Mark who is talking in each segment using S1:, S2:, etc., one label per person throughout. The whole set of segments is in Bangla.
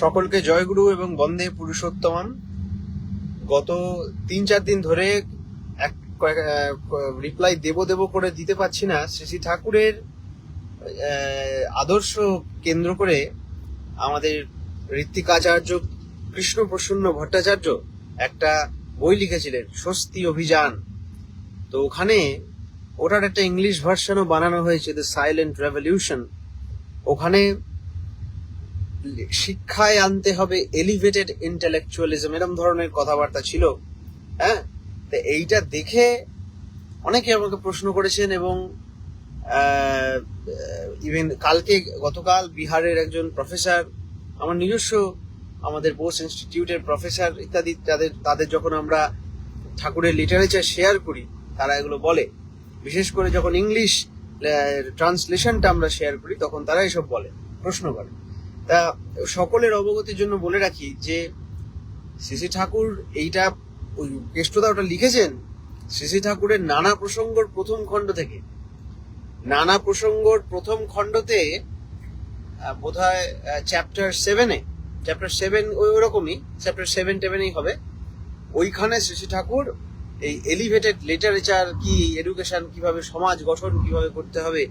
S1: সকলকে জয়গুরু এবং বন্দে পুরুষোত্তমন গত তিন চার দিন ধরে এক রিপ্লাই দেব দেব করে দিতে পারছি না। শ্রী শ্রী ঠাকুরের আদর্শ কেন্দ্র করে আমাদের ঋত্বিক আচার্য কৃষ্ণ প্রসন্ন ভট্টাচার্য একটা বই লিখেছিলেন, স্বস্তি অভিযান। তো ওখানে ওটার একটা ইংলিশ ভার্সনও বানানো হয়েছে দ্য সাইলেন্ট রেভলিউশন ওখানে শিক্ষায় আনতে হবে এলিভেটেড ইন্টেলেকচুয়ালিজম এরম ধরনের কথাবার্তা ছিল। হ্যাঁ? তো এইটা দেখে অনেকে আমাকে প্রশ্ন করেছেন এবং ইভেন কালকে গতকাল বিহারের একজন প্রফেসর আমার নিজস্ব আমাদের বোস ইনস্টিটিউটের প্রফেসর ইত্যাদি, তাদের তাদের যখন আমরা ঠাকুরের লিটারেচার শেয়ার করি, তারা এগুলো বলে। বিশেষ করে যখন ইংলিশ ট্রান্সলেশনটা আমরা শেয়ার করি, তখন তারা এসব বলে, প্রশ্ন করে। তা সকলের অবগতির জন্য বলে রাখি যে শ্রী ঠাকুর এইটা ওই কেষ্টদা ওটা লিখেছেন শ্রী ঠাকুরের নানা প্রসঙ্গর প্রথম খণ্ড থেকে। নানা প্রসঙ্গর প্রথম খণ্ডতে বোধ হয় চ্যাপ্টার সেভেনে চ্যাপ্টার সেভেন ওই ওরকমই চ্যাপ্টার সেভেন টেভেনই হবে। ওইখানে শ্রী ঠাকুর এই এলিভেটেড লিটারেচার কি এডুকেশন কীভাবে, সমাজ গঠন কীভাবে করতে হবে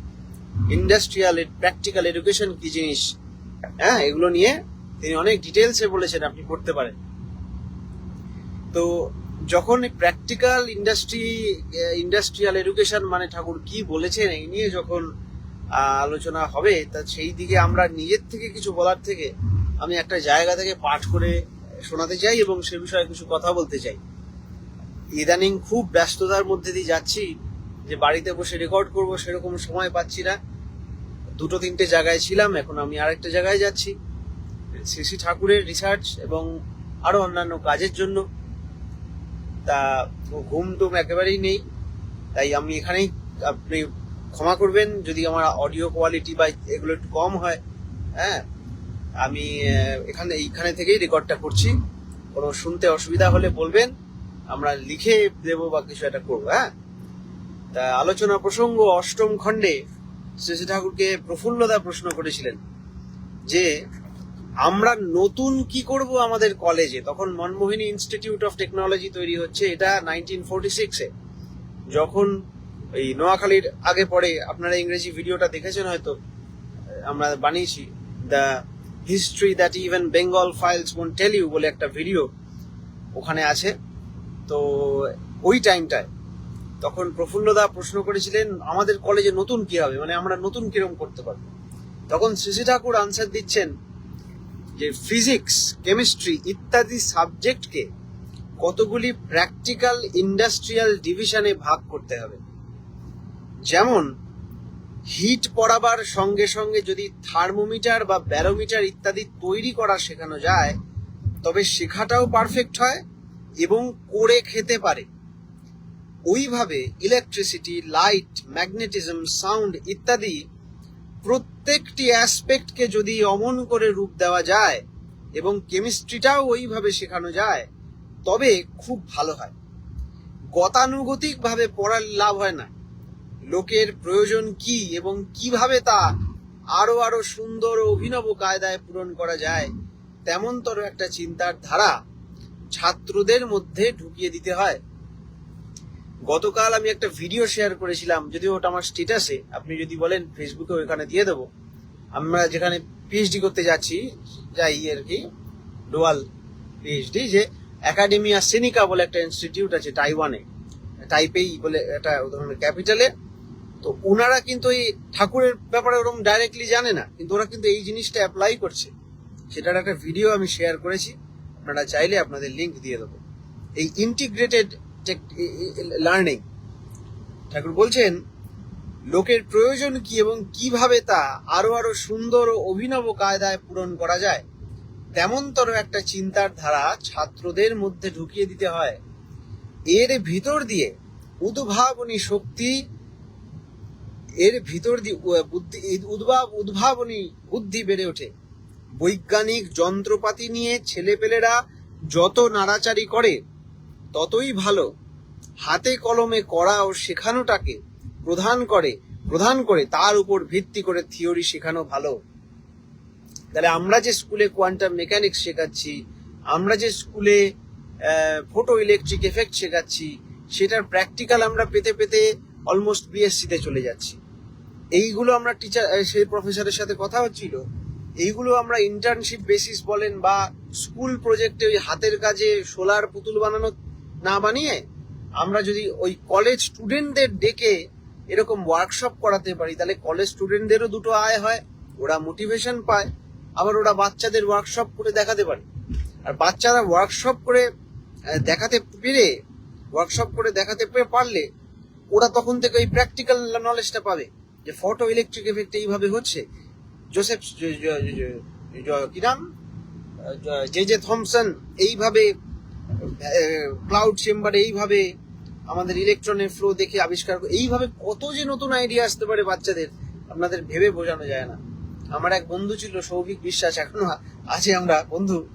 S1: ইন্ডাস্ট্রিয়াল প্র্যাকটিক্যাল এডুকেশন কি জিনিস হ্যাঁ এগুলো নিয়ে তিনি অনেক ডিটেলসে বলেছেন আপনি পড়তে পারেন। তো যখন প্র্যাকটিক্যাল ইন্ডাস্ট্রি ইন্ডাস্ট্রিয়াল এডুকেশন মানে ঠাকুর কি বলেছেন এই নিয়ে যখন আলোচনা হবে, তা সেই দিকে আমরা নিজের থেকে কিছু বলার থেকে আমি একটা জায়গা থেকে পাঠ করে শোনাতে চাই এবং সে বিষয়ে কিছু কথা বলতে চাই। ইদানিং খুব ব্যস্ততার মধ্যে দিয়ে যাচ্ছি যে বাড়িতে বসে রেকর্ড করব সেরকম সময় পাচ্ছি না। দুটো তিনটে জায়গায় ছিলাম, এখন আমি আরেকটা জায়গায় যাচ্ছি। শ্রী ঠাকুরের রিসার্চ এবং আরও অন্যান্য কাজের জন্য। তা ঘুম টুম একেবারেই নেই, তাই আমি এখানেই আপনি ক্ষমা করবেন, যদি আমার অডিও কোয়ালিটি বা এগুলো একটু কম হয় হ্যাঁ? আমি এখানে, এইখানে থেকেই রেকর্ডটা করছি। কোনো শুনতে অসুবিধা হলে বলবেন, আমরা লিখে দেবো বা কিছু একটা করব হ্যাঁ? তা আলোচনা প্রসঙ্গ অষ্টম খণ্ডে শ্রী ঠাকুরকে প্রফুল্লদা প্রশ্ন করেছিলেন যে, আমরা নতুন কি করব আমাদের কলেজে? তখন মনমোহিনী ইনস্টিটিউট অফ টেকনোলজি তৈরি হচ্ছে, এটা নাইনটিন ফোরটি সিক্সে যখন এই নোয়াখালীর আগে পরে, আপনারা ইংরেজি ভিডিওটা দেখেছেন হয়তো, আমরা বানিয়েছি the history that even Bengal files won't tell you বলে একটা ভিডিও ওখানে আছে। তো ওই টাইমটায় তখন প্রফুল্লদা প্রশ্ন করেছিলেন, আমাদের কলেজে নতুন কি হবে? মানে আমরা নতুন কিরম করতে পারব? তখন শ্রী ঠাকুর আনসার দিচ্ছেন যে ফিজিক্স কেমিস্ট্রি ইত্যাদি সাবজেক্টকে কতগুলি প্র্যাকটিক্যাল ইন্ডাস্ট্রিয়াল ডিভিশনে ভাগ করতে হবে? যেমন হিট পড়াবার সঙ্গে সঙ্গে যদি থার্মোমিটার বা ব্যারোমিটার ইত্যাদি তৈরি করা শেখানো যায়, তবে শেখাটাও পারফেক্ট হয় এবং করে খেতে পারে। ওইভাবে ইলেকট্রিসিটি লাইট ম্যাগনেটিজম সাউন্ড ইত্যাদি প্রত্যেকটি অ্যাসপেক্টকে যদি অমন করে রূপ দেওয়া যায় এবং কেমিস্ট্রিটাও ওইভাবে শেখানো যায়, তবে খুব ভালো হয়। গতানুগতিক ভাবে পড়ার লাভ হয় না। লোকের প্রয়োজন কি এবং কীভাবে তা আরও আরও সুন্দর ও অভিনব কায়দায় পূরণ করা যায়, তেমনতর একটা চিন্তার ধারা ছাত্রদের মধ্যে ঢুকিয়ে দিতে হয়। গতকাল আমি একটা ভিডিও শেয়ার করেছিলাম, যদিও ওটা আমার স্টেটাসে আপনি যদি বলেন ফেসবুকে ওখানে দিয়ে দেবো। আমরা যেখানে পিএইচডি করতে যাচ্ছি, যাই আর কি ডোয়াল পিএইচডি যে একাডেমিয়া সেনিকা বলে একটা ইনস্টিটিউট আছে টাইওয়ানে টাইপেই বলে একটা ধরনের ক্যাপিটালে তো ওনারা কিন্তু এই ঠাকুরের ব্যাপারে ওরকম ডাইরেক্টলি জানে না, কিন্তু ওরা কিন্তু এই জিনিসটা অ্যাপ্লাই করছে। সেটার একটা ভিডিও আমি শেয়ার করেছি। আপনারা চাইলে আপনাদের লিংক দিয়ে দেবো। এই ইন্টিগ্রেটেড লার্নিং ঠাকুর বলছেন, লোকের প্রয়োজন কি এবং কীভাবে তা আরও আরও সুন্দর ও অভিনব কায়দায় পূরণ করা যায়? তেমনতর একটা চিন্তার ধারা ছাত্রদের মধ্যে ঢুকিয়ে দিতে হয়। এর ভিতর দিয়ে উদ্ভাবনী শক্তি, এর ভিতর দিয়ে বুদ্ধি উদ্ভাব উদ্ভাবনী বুদ্ধি বেড়ে ওঠে। বৈজ্ঞানিক যন্ত্রপাতি নিয়ে ছেলেপেলেরা যত নাড়াচাড়ি করে ততই ভালো। হাতে কলমে করা ও শেখানোটাকে প্রধান করে প্রধান করে তার উপর ভিত্তি করে থিওরি শেখানো ভালো। তাহলে আমরা যে স্কুলে কোয়ান্টাম মেকানিক্স শেখাচ্ছি, আমরা যে স্কুলে ফটো ইলেকট্রিক এফেক্ট শেখাচ্ছি, সেটার প্র্যাকটিক্যাল আমরা পেতে পেতে অলমোস্ট বিএসসি তে চলে যাচ্ছি। এইগুলো আমরা টিচার সেই প্রফেসরের সাথে কথা হচ্ছিল এইগুলো আমরা ইন্টার্নশিপ বেসিস বলেন বা স্কুল প্রজেক্টে ওই হাতের কাজে সোলার পুতুল বানানো না বানিয়ে আমরা যদি ওই কলেজ স্টুডেন্টদের ডেকে এরকম ওয়ার্কশপ করাতে পারি, তাহলে কলেজ স্টুডেন্টদেরও দুটো আয় হয়, ওরা মোটিভেশন পায়, আবার ওরা বাচ্চাদের ওয়ার্কশপ করে দেখাতে পারে। আর বাচ্চারা ওয়ার্কশপ করে দেখাতে পেরে ওয়ার্কশপ করে দেখাতে পেরে পারলে ওরা তখন থেকে ওই প্র্যাকটিক্যাল নলেজটা পাবে, যে ফটো ইলেকট্রিক এফেক্ট এইভাবে হচ্ছে। জোসেফ কি নাম? জে জে থমসন এইভাবে ক্লাউড চেম্বারে এইভাবে আমাদের ইলেকট্রনের ফ্লো দেখে আবিষ্কার করে- এইভাবে কত যে নতুন আইডিয়া আসতে পারে বাচ্চাদের, আপনাদের ভেবে বোঝানো যায় না। আমার এক বন্ধু ছিল, সৌভিক বিশ্বাস, এখনও আছে আমরা, বন্ধু।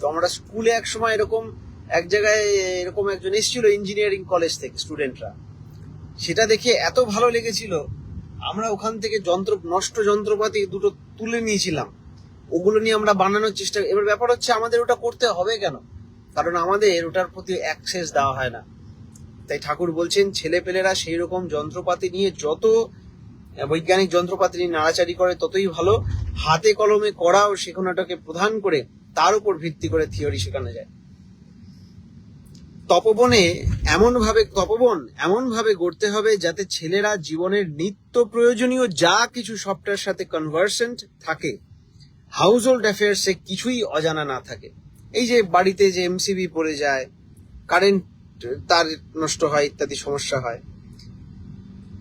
S1: তো আমরা স্কুলে এক সময় এরকম এক জায়গায় এরকম একজন এসেছিল ইঞ্জিনিয়ারিং কলেজ থেকে স্টুডেন্টরা সেটা দেখে এত ভালো লেগেছিল, আমরা ওখান থেকে যন্ত্র, নষ্ট যন্ত্রপাতি দুটো তুলে নিয়েছিলাম। ওগুলো নিয়ে আমরা বানানোর চেষ্টা, এবার ব্যাপার হচ্ছে আমাদের ওটা করতে হবে কেন? কারণ আমাদের ওটার প্রতি অ্যাক্সেস দেওয়া হয় না। তাই ঠাকুর বলছেন, ছেলেপেলেরা সেই রকম যন্ত্রপাতি নিয়ে যত, বৈজ্ঞানিক যন্ত্রপাতি নিয়ে নাড়াচাড়ি করে, ততই ভালো। হাতে কলমে করা ও শেখানোটাকে প্রধান করে, তার উপর ভিত্তি করে থিওরি শেখানো যায়। তপবনে এমন ভাবে তপবন এমন ভাবে গড়তে হবে যাতে ছেলেরা জীবনের নিত্য প্রয়োজনীয় যা কিছু সফটওয়্যার সাথে কনভার্সেন্ট থাকে। হাউস হোল্ড অ্যাফেয়ার্সে কিছুই অজানা না থাকে। এই যে বাড়িতে যে এমসিবি পড়ে যায় কারেন্ট তার নষ্ট হয়, ইত্যাদি সমস্যা হয়।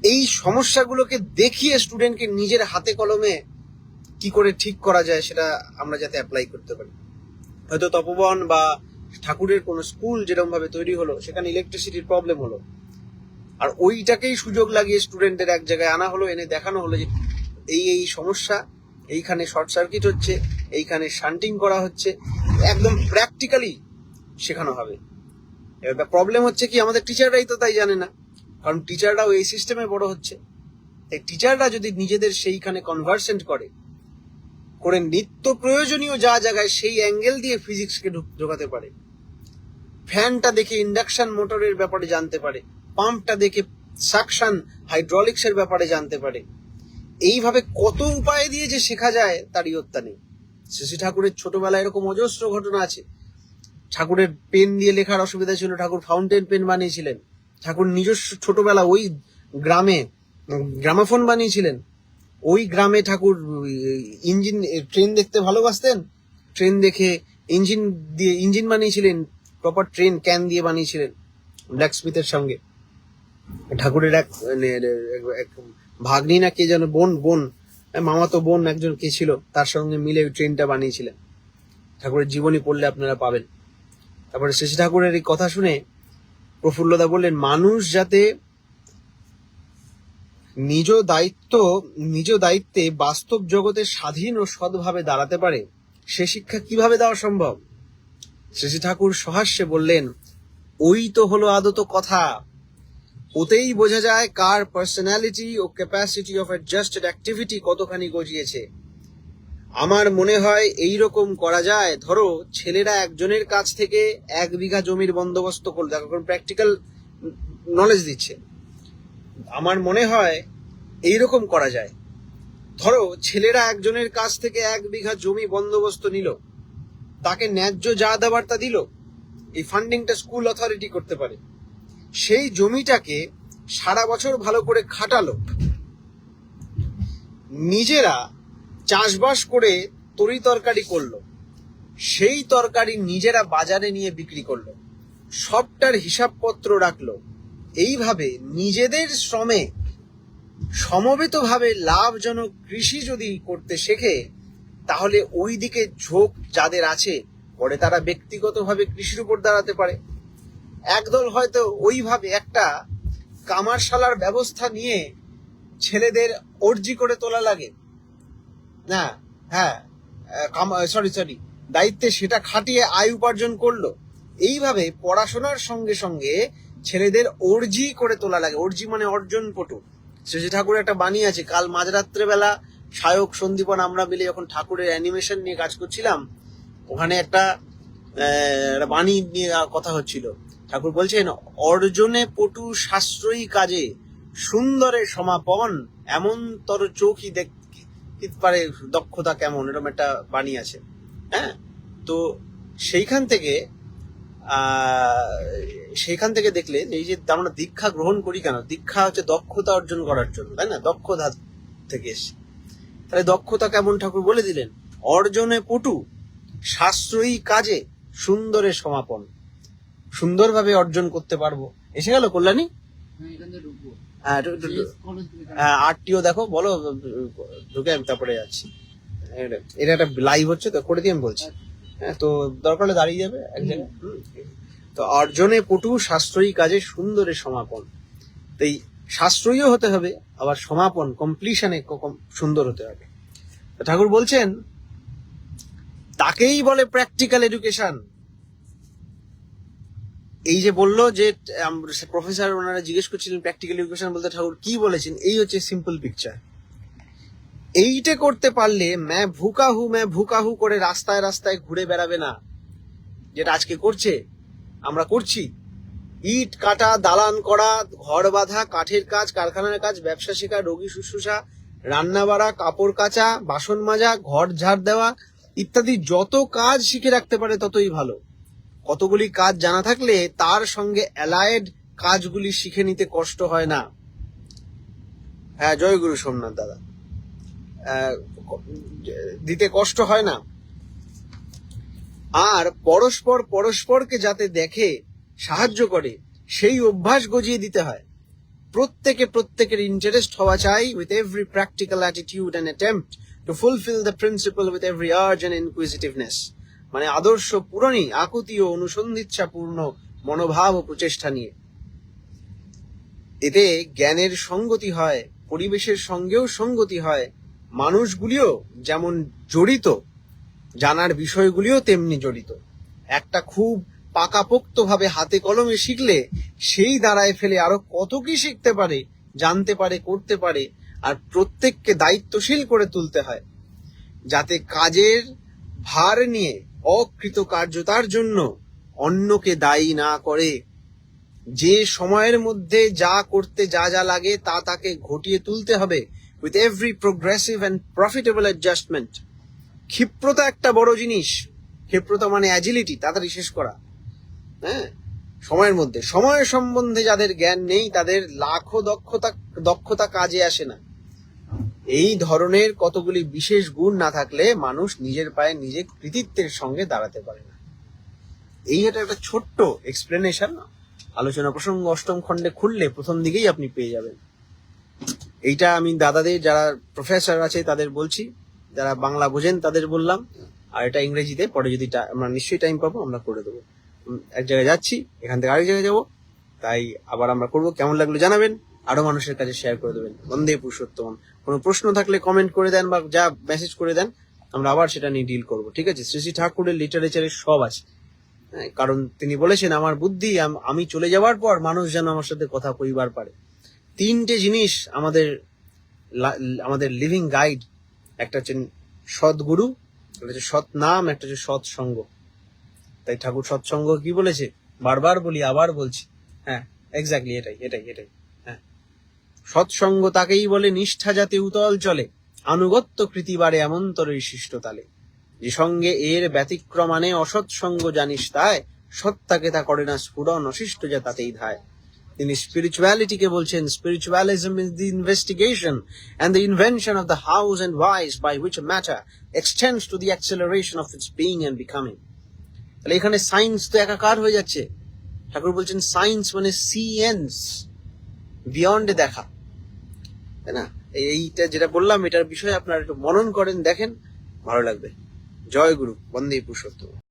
S1: এই সমস্যাগুলোকে দেখিয়ে স্টুডেন্টকে নিজের হাতে কলমে কি করে ঠিক করা যায় সেটা আমরা যাতে অ্যাপ্লাই করতে পারি। হয়তো তপবন বা ঠাকুরের কোনো স্কুল যেরকম ভাবে তৈরি হলো, সেখানে ইলেকট্রিসিটির প্রবলেম হলো। আর ওইটাকেই সুযোগ লাগিয়ে স্টুডেন্টের এক জায়গায় আনা হলো, এনে দেখানো হলো যে এই এই সমস্যা, এইখানে শর্ট সার্কিট হচ্ছে, এইখানে শান্টিং করা হচ্ছে। একদম প্র্যাকটিক্যালি শেখানো হবে। এবার প্রবলেম হচ্ছে কি, আমাদের টিচাররাই তো তাই জানে না। কারণ টিচাররাও এই সিস্টেমে বড় হচ্ছে। তাই টিচাররা যদি নিজেদের সেইখানে কনভার্সেন্ট করে করে নিত্য প্রয়োজনীয় যা জায়গায় সেই অ্যাঙ্গেল দিয়ে ফিজিক্সকে ঢোকাতে পারে। ফ্যানটা দেখে ইন্ডাকশন মোটরের ব্যাপারে জানতে পারে। পাম্পটা দেখে সাকশন হাইড্রোলিক্সের ব্যাপারে জানতে পারে। এইভাবে কত উপায় দিয়ে যে শেখা যায় তার ইয়ত্তা নেই। শশী ঠাকুরের ছোটবেলায় এরকম অজস্র ঘটনা আছে। ঠাকুরের পেন দিয়ে লেখার অসুবিধা ছিল ঠাকুর ফাউন্টেন পেন বানিয়েছিলেন। ঠাকুর নিজস্ব ছোটবেলা ওই গ্রামে গ্রামাফোন বানিয়েছিলেন। ওই গ্রামে ঠাকুর ইঞ্জিন ট্রেন দেখতে ভালোবাসতেন। ট্রেন দেখে ইঞ্জিন দিয়ে ইঞ্জিন বানিয়েছিলেন প্রপার ট্রেন ক্যান দিয়ে বানিয়েছিলেন ব্ল্যাক স্মিথের সঙ্গে। ঠাকুরের মানে, এক ভাগ্নি না কে যেন বোন বোন মামাতো বোন, একজন কে ছিল, তার সঙ্গে মিলে ওই ট্রেনটা বানিয়েছিলেন। ঠাকুরের জীবনী পড়লে আপনারা পাবেন। তারপরে শশী ঠাকুরের এই কথা শুনে প্রফুল্লদা বললেন, মানুষ যাতে নিজ দায়িত্ব, নিজ দায়িত্বে বাস্তব জগতে স্বাধীন ও সৎভাবে দাঁড়াতে পারে, সে শিক্ষা কীভাবে দেওয়া সম্ভব? শশী ঠাকুর সহাস্যে বললেন, ওই তো হলো আদত কথা। ওতেই বোঝা যায় কার পার্সোনালিটি ও ক্যাপাসিটি অফ অ্যাডজাস্টেড অ্যাক্টিভিটি কতখানি গজিয়েছে। আমার মনে হয় এই রকম করা যায়, ধরো, ছেলেরা একজনের কাছ থেকে এক বিঘা জমির বন্দোবস্ত করল এখন প্র্যাকটিক্যাল নলেজ দিচ্ছে। আমার মনে হয় এই রকম করা যায়। ধরো, ছেলেরা একজনের কাছ থেকে এক বিঘা জমি বন্দোবস্ত নিল, তাকে ন্যায্য যা দেওয়ার তা দিল, এই ফান্ডিংটা স্কুল অথরিটি করতে পারে। সেই জমিটাকে সারা বছর ভালো করে খাটালো। নিজেরা চাষবাস করে তরি তরকারি করল। সেই তরকারি নিজেরা বাজারে নিয়ে বিক্রি করল। সবটার হিসাবপত্র রাখল। এইভাবে নিজেদের শ্রমে সমবেতভাবে লাভজনক কৃষি যদি করতে শেখে, তাহলে ওই দিকে ঝোঁক যাদের আছে, পরে তারা ব্যক্তিগতভাবে কৃষির উপর দাঁড়াতে পারে। একদল হয়তো ওইভাবে একটা কামারশালার ব্যবস্থা নিয়ে ছেলেদের অর্জি করে তোলা লাগে। না হ্যাঁ সরি সরি দায়িত্বে সেটা খাটিয়ে আয় উপার্জন করল। এইভাবে পড়াশোনার সঙ্গে সঙ্গে ছেলেদের অর্জি করে তোলা লাগে। অর্জি মানে অর্জন পটু শশী ঠাকুর একটা বাণী আছে, কাল মাঝরাত্রে বেলা সায়ক সন্দীপন আমরা মিলে যখন ঠাকুরের অ্যানিমেশন নিয়ে কাজ করছিলাম, ওখানে একটা বাণী নিয়ে কথা হচ্ছিল। ঠাকুর বলছেন, অর্জনে পটু সাশ্রয়ী কাজে সুন্দরে সমাপন, এমন তর চোখই দেখতে পারে দক্ষতা কেমন? এরকম একটা বাণী আছে। হ্যাঁ? তো সেইখান থেকে সেইখান থেকে দেখলে এই যে আমরা দীক্ষা গ্রহণ করি কেন? দীক্ষা হচ্ছে দক্ষতা অর্জন করার জন্য, তাই না? দক্ষতা থেকে এসে। তাহলে দক্ষতা কেমন ঠাকুর বলে দিলেন? অর্জনে পটু সাশ্রয়ী কাজে সুন্দরে সমাপন সুন্দরভাবে অর্জন করতে পারব। এসে গেল কল্যাণী?
S2: হ্যাঁ।
S1: হ্যাঁ। হ্যাঁ, আরটিও দেখো বলো ঢুকে আমি তারপরে যাচ্ছি। এটা- একটা লাইভ হচ্ছে তো করে দিয়ে আমি বলছি। হ্যাঁ তো দরকার হলে দাঁড়িয়ে যাবে এক জায়গায়। তো অর্জনে পটু সাশ্রয়ী কাজে সুন্দরে সমাপন। তো এই সাশ্রয়ীও হতে হবে আবার সমাপন কমপ্লিশনে সুন্দর হতে হবে। ঠাকুর বলছেন তাকেই বলে প্র্যাকটিক্যাল এডুকেশন এই যে বলল যে প্রফেসর ওনারা জিজ্ঞেস করছিলেন প্র্যাকটিক্যাল এডুকেশন বলতে ঠাকুর কি বলেছেন, এই হচ্ছে সিম্পল পিকচার এইটা করতে পারলে ম্যা ভুকা হু, ম্যা ভুকা হু করে রাস্তায় রাস্তায় ঘুরে বেড়াবে না। যেটা আজকে করছে, আমরা করছি। ইট কাটা, দালান করা, ঘর বাঁধা, কাঠের কাজ, কারখানার কাজ, ব্যবসা শেখা, রোগী শুশ্রূষা, রান্না বাড়া, কাপড় কাচা, বাসন মাজা, ঘর ঝাড় দেওয়া, ইত্যাদি যত কাজ শিখে রাখতে পারে ততই ভালো। কতগুলি কাজ জানা থাকলে তার সঙ্গে অ্যালায়েড কাজগুলি শিখে নিতে কষ্ট হয় না। হ্যাঁ জয় গুরু সোমনাথ দাদা। দিতে কষ্ট হয় না। আর পরস্পর পরস্পরকে যাতে দেখে, সাহায্য করে, সেই অভ্যাস গজিয়ে দিতে হয়। প্রত্যেকে প্রত্যেকের ইন্টারেস্ট হওয়া চাই with every practical attitude and attempt to fulfil the principle with every urge and inquisitiveness মানে আদর্শ পূরণী, আকুতি ও অনুসন্ধিচ্ছাপূর্ণ মনোভাব ও প্রচেষ্টা নিয়ে। এতে জ্ঞানের সঙ্গতি হয়, পরিবেশের সঙ্গেও সঙ্গতি হয়, মানুষগুলিও যেমন জড়িত, জানার বিষয়গুলিও তেমনি জড়িত। একটা খুব পাকাপোক্ত ভাবে হাতে কলমে শিখলে সেই দাঁড়ায় ফেলে আরও কত কি শিখতে পারে, জানতে পারে, করতে পারে, আর প্রত্যেককে দায়িত্বশীল করে তুলতে হয়। যাতে কাজের ভার নিয়ে অকৃতকার্যতার জন্য অন্যকে দায়ী না করে। যে সময়ের মধ্যে যা করতে যা যা লাগে তা তাকে ঘটিয়ে তুলতে হবে with every progressive and profitable adjustment ক্ষিপ্রতা একটা বড় জিনিস। ক্ষিপ্রতা মানে অ্যাজিলিটি তাড়াতাড়ি শেষ করা। হ্যাঁ? সময়ের মধ্যে। সময় সম্বন্ধে যাদের জ্ঞান নেই, তাদের লাখো দক্ষতা দক্ষতা কাজে আসে না। এই ধরনের কতগুলি বিশেষ গুণ না থাকলে মানুষ নিজের পায়ে নিজে কৃতিত্বের সঙ্গে দাঁড়াতে পারে না। এই এটা একটা ছোট্ট এক্সপ্লেনেশন আলোচনা প্রসঙ্গ অষ্টম খণ্ডে খুললে প্রথম দিকেই আপনি পেয়ে যাবেন। এইটা আমি দাদাদের, যারা প্রফেসর আছে তাদের বলছি, যারা বাংলা বোঝেন তাদের বললাম, আর এটা ইংরেজিতে, পরে যদি আমরা নিশ্চয়ই টাইম পাবো, আমরা করে দেবো। এক জায়গায় যাচ্ছি, এখান থেকে আরেক জায়গায় যাব, তাই আবার আমরা করব, কেমন লাগল জানাবেন। আরও মানুষের কাছে শেয়ার করে দেবেন। বন্দে পুরুষোত্তম। কোনো প্রশ্ন থাকলে কমেন্ট করে দেন বা যা মেসেজ করে দেন আমরা আবার সেটা নিয়ে ডিল করব ঠিক আছে? শ্রী শ্রী ঠাকুরের লিটারেচারের সব আছে। হ্যাঁ, কারণ তিনি বলেছেন আমার বুদ্ধি আমি চলে যাওয়ার পর মানুষ যেন আমার সাথে কথা কইবার পারে। তিনটে জিনিস আমাদের আমাদের লিভিং গাইড একটা হচ্ছে সৎগুরু একটা হচ্ছে সৎ নাম একটা হচ্ছে সৎসঙ্গ। তাই ঠাকুর সৎসঙ্গ কি বলেছে? বারবার বলি আবার বলছি। হ্যাঁ এক্স্যাক্টলি এটাই এটাই এটাই। সৎসঙ্গ তাকেই বলে নিষ্ঠা যাতে উতল চলে। আনুগত্য কৃতিবারে এমন্তরের শিষ্ট তালে যে সঙ্গে এর ব্যতিক্রম আনে জানিস তাই, সত্তাকে তা করে না স্ফুরন অশিষ্ট যা তাতেই ধায়। তিনি স্পিরিচুয়ালিটিকে বলছেন spiritualism is the investigation and the invention of the hows and whys by which matter extends to the acceleration of its being and becoming তাহলে এখানে সায়েন্স তো একাকার হয়ে যাচ্ছে। ঠাকুর বলছেন সায়েন্স মানে সিয়েন্স বিয়ন্ড দেখা। তাই না? এইটা যেটা বললাম, এটার বিষয়ে আপনারা একটু মনন করেন, দেখেন, ভালো লাগবে। জয় গুরু, বন্দে পুরুষোত্তম।